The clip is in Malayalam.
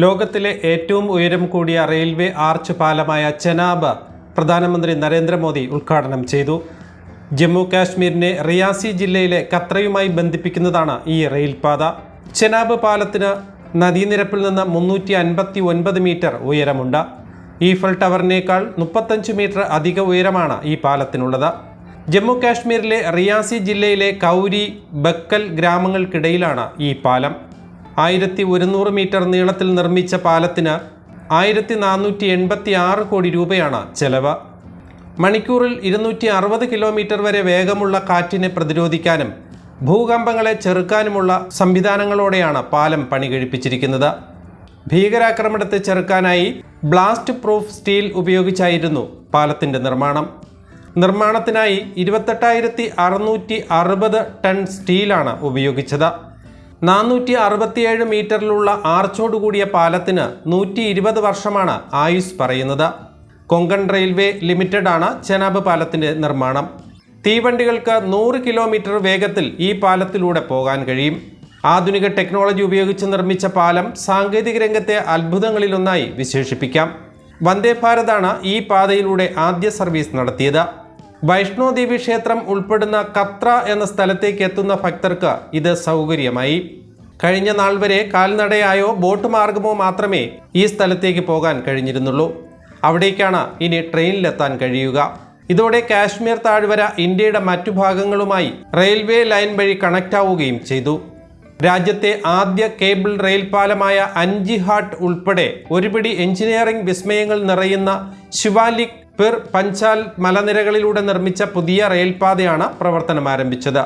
ലോകത്തിലെ ഏറ്റവും ഉയരം കൂടിയ റെയിൽവേ ആർച്ച് പാലമായ ചെനാബ് പ്രധാനമന്ത്രി നരേന്ദ്രമോദി ഉദ്ഘാടനം ചെയ്തു. ജമ്മു കാശ്മീരിനെ റിയാസി ജില്ലയിലെ കത്രയുമായി ബന്ധിപ്പിക്കുന്നതാണ് ഈ റെയിൽപാത ചെനാബ് പാലത്തിന് നദീനിരപ്പിൽ നിന്ന് മുന്നൂറ്റി അൻപത്തി ഒൻപത് മീറ്റർ ഉയരമുണ്ട്. ഈഫൽ ടവറിനേക്കാൾ മുപ്പത്തഞ്ച് മീറ്റർ അധിക ഉയരമാണ് ഈ പാലത്തിനുള്ളത്. ജമ്മു കാശ്മീരിലെ റിയാസി ജില്ലയിലെ കൗരി ബക്കൽ ഗ്രാമങ്ങൾക്കിടയിലാണ് ഈ പാലം. ആയിരത്തി ഒരുന്നൂറ് മീറ്റർ നീളത്തിൽ നിർമ്മിച്ച പാലത്തിന് ആയിരത്തി നാനൂറ്റി എൺപത്തി ആറ് കോടി രൂപയാണ് ചെലവ്. മണിക്കൂറിൽ ഇരുന്നൂറ്റി അറുപത് കിലോമീറ്റർ വരെ വേഗമുള്ള കാറ്റിനെ പ്രതിരോധിക്കാനും ഭൂകമ്പങ്ങളെ ചെറുക്കാനുമുള്ള സംവിധാനങ്ങളോടെയാണ് പാലം പണി കഴിപ്പിച്ചിരിക്കുന്നത് ഭീകരാക്രമണത്തെ ചെറുക്കാനായി ബ്ലാസ്റ്റ് പ്രൂഫ് സ്റ്റീൽ ഉപയോഗിച്ചായിരുന്നു പാലത്തിന്റെ നിർമ്മാണം. നിർമ്മാണത്തിനായി ഇരുപത്തെട്ടായിരത്തി അറുന്നൂറ്റി അറുപത് ടൺ സ്റ്റീലാണ് ഉപയോഗിച്ചത്. നാനൂറ്റി അറുപത്തിയേഴ് മീറ്ററിലുള്ള ആർച്ചോട് കൂടിയ പാലത്തിന് നൂറ്റി ഇരുപത് വർഷമാണ് ആയുസ് പറയുന്നത്. കൊങ്കൺ റെയിൽവേ ലിമിറ്റഡ് ആണ് ചെനാബ് പാലത്തിന്റെ നിർമ്മാണം. തീവണ്ടികൾക്ക് നൂറ് കിലോമീറ്റർ വേഗത്തിൽ ഈ പാലത്തിലൂടെ പോകാൻ കഴിയും. ആധുനിക ടെക്നോളജി ഉപയോഗിച്ച് നിർമ്മിച്ച പാലം സാങ്കേതിക രംഗത്തെ അത്ഭുതങ്ങളിലൊന്നായി വിശേഷിപ്പിക്കാം. വന്ദേ ഭാരതാണ് ഈ പാതയിലൂടെ ആദ്യ സർവീസ് നടത്തിയത്. വൈഷ്ണോദേവി ക്ഷേത്രം ഉൾപ്പെടുന്ന കത്ര എന്ന സ്ഥലത്തേക്ക് എത്തുന്ന ഭക്തർക്ക് ഇത് സൗകര്യമായി. കഴിഞ്ഞ നാൾ വരെ കാൽനടയായോ ബോട്ട് മാർഗമോ മാത്രമേ ഈ സ്ഥലത്തേക്ക് പോകാൻ കഴിഞ്ഞിരുന്നുള്ളൂ. അവിടേക്കാണ് ഇനി ട്രെയിനിലെത്താൻ കഴിയുക. ഇതോടെ കാശ്മീർ താഴ്വര ഇന്ത്യയുടെ മറ്റു ഭാഗങ്ങളുമായി റെയിൽവേ ലൈൻ വഴി കണക്ട് ആവുകയും ചെയ്തു. രാജ്യത്തെ ആദ്യ കേബിൾ റെയിൽ പാലമായ അഞ്ചിഹാട്ട് ഉൾപ്പെടെ ഒരുപിടി എഞ്ചിനീയറിംഗ് വിസ്മയങ്ങൾ നിറയുന്ന ശിവാലിക് പിർ പഞ്ചാൽ മലനിരകളിലൂടെ നിർമ്മിച്ച പുതിയ റെയിൽപാതയാണ് പ്രവർത്തനം ആരംഭിച്ചത്.